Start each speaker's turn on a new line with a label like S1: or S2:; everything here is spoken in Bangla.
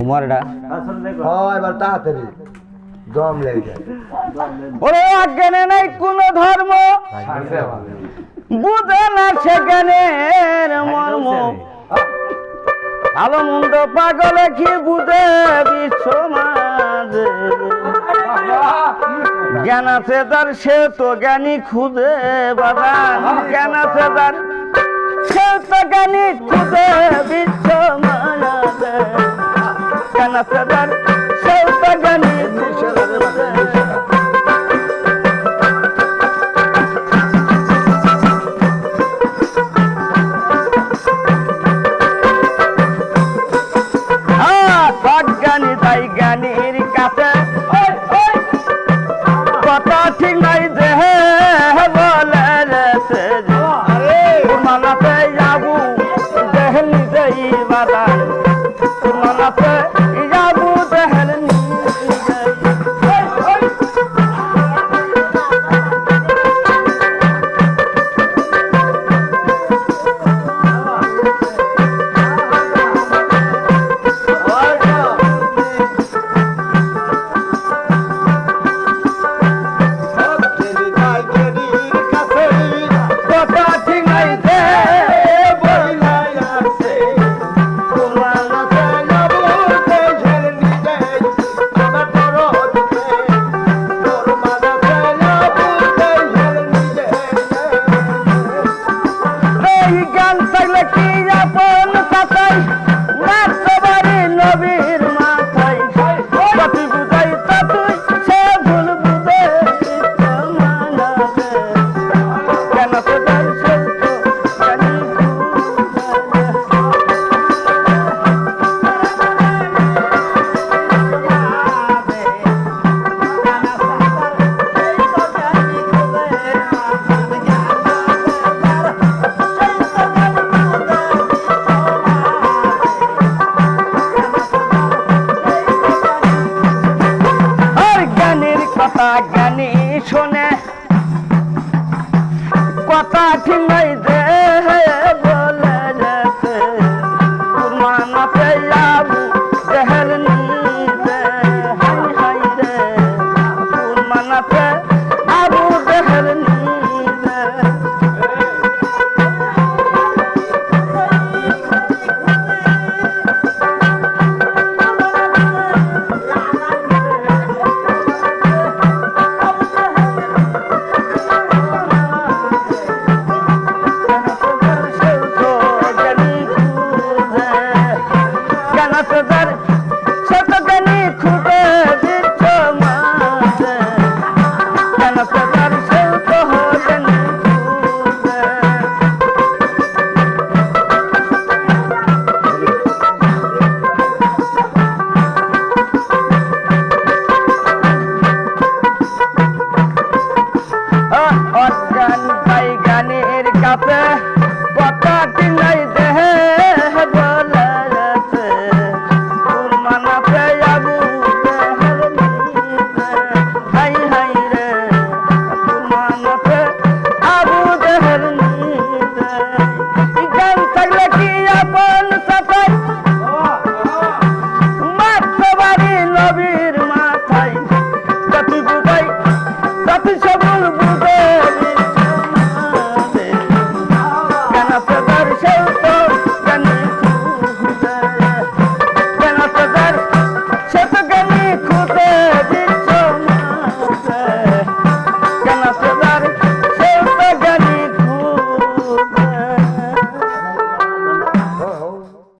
S1: কুমারটা
S2: হয় এবার তাড়াতাড়ি। দম লেগে যায়।
S1: ওরে অজ্ঞানে নাই কোন ধর্ম। বুঝে না সেখানের মর্ম। ভালো মন্দ পাগলে কি বুঝে বিশ্ব মাঝে? জ্ঞান আছে তার সে তো জ্ঞানী খুঁজে বাদান জ্ঞান আছে তার সে তো জ্ঞানী খুঁজে বিশ্ব মাঝে। Kana Sadar, Shauta Gani, Ghani তাই গানির কাছে। কত ঠিক নাই যে বলে মানাতে যাবু দেহলি দেই বাদান মানাতে सफर